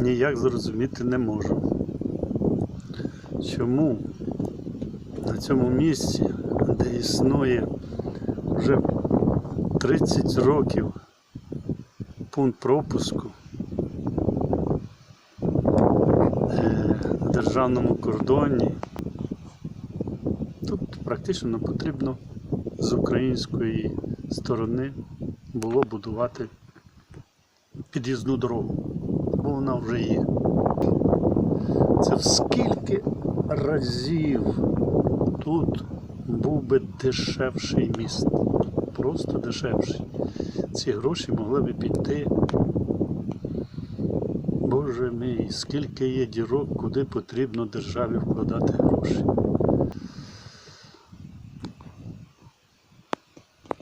ніяк зрозуміти не можу. Чому на цьому місці, де існує вже 30 років пункт пропуску е, на державному кордоні, тут практично потрібно з української сторони було будувати під'їзну дорогу, бо вона вже є. Це в скільки разів тут був би дешевший міст. Просто дешевший. Ці гроші могли б піти. Боже мій, скільки є дірок, куди потрібно державі вкладати гроші.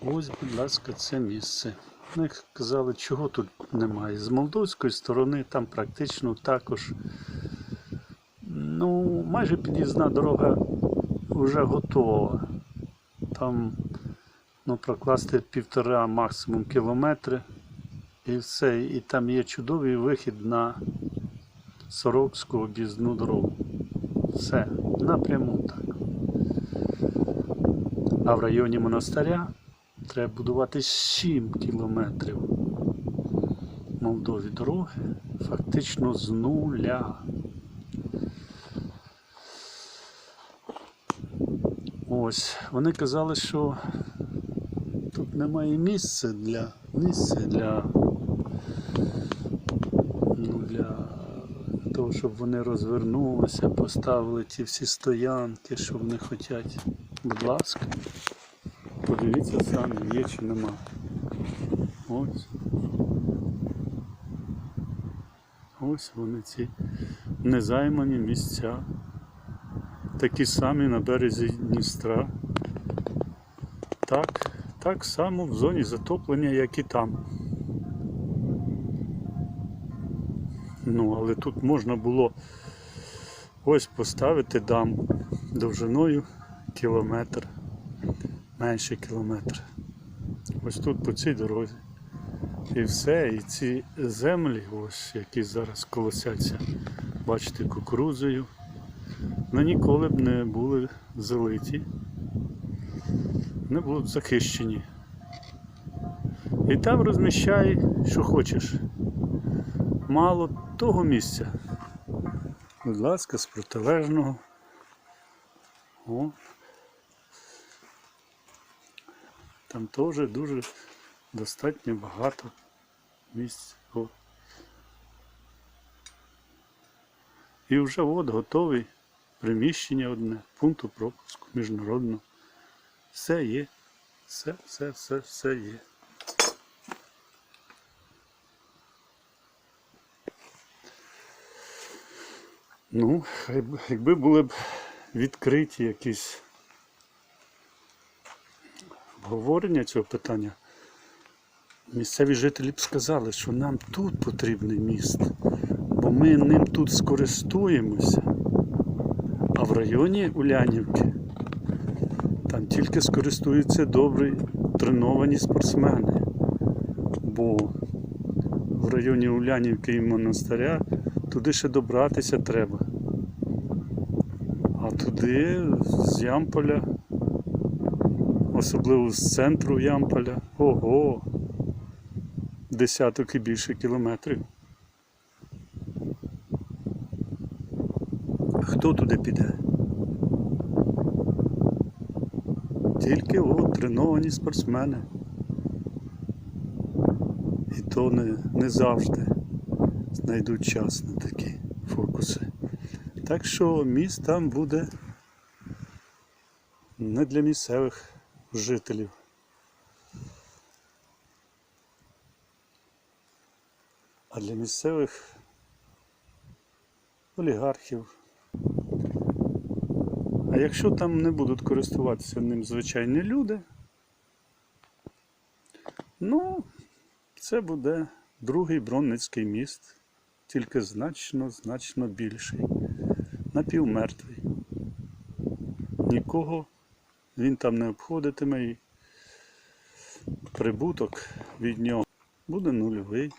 Ось, будь ласка, це місце. Вони казали, чого тут немає. З молдовської сторони там практично також ну, майже під'їзна дорога вже готова. Там ну, прокласти півтора максимум кілометри і все. І там є чудовий вихід на Сорокську об'їзну дорогу. Все, напряму так. А в районі монастиря треба будувати 7 кілометрів Молдові дороги, фактично з нуля. Ось, вони казали, що тут немає місця для місця для, ну, для того, щоб вони розвернулися, поставили ті всі стоянки, що вони хочуть. Будь ласка, подивіться самі, є чи нема. Ось. Ось вони ці незаймані місця. Такі самі на березі Дністра. Так, так само в зоні затоплення, як і там. Ну, але тут можна було ось поставити дамбу довжиною кілометр, менше кілометр. Ось тут по цій дорозі. І все, і ці землі, ось, які зараз колосяться, бачите, кукурудзою, вони ніколи б не були залиті, не були б захищені. І там розміщай, що хочеш. Мало того місця. Будь ласка, з протилежного. О. Там теж дуже достатньо багато місць. О. І вже от готовий приміщення одне, пункту пропуску міжнародного. Все є. Все, все, все, все є. Ну, якби були б відкриті якісь обговорення цього питання, місцеві жителі б сказали, що нам тут потрібний міст, бо ми ним тут скористуємося. А в районі Улянівки там тільки скористуються добрі треновані спортсмени. Бо в районі Улянівки і монастиря туди ще добратися треба. А туди з Ямполя, особливо з центру Ямполя, ого, десяток і більше кілометрів. Хто туди піде? Тільки от треновані спортсмени. І то не, не завжди знайдуть час на такі фокуси. Так що міст там буде не для місцевих жителів. А для місцевих олігархів. А якщо там не будуть користуватися ним звичайні люди, ну, це буде другий Бронницький міст, тільки значно, значно більший, напівмертвий. Нікого він там не обходитиме і прибуток від нього буде нульовий.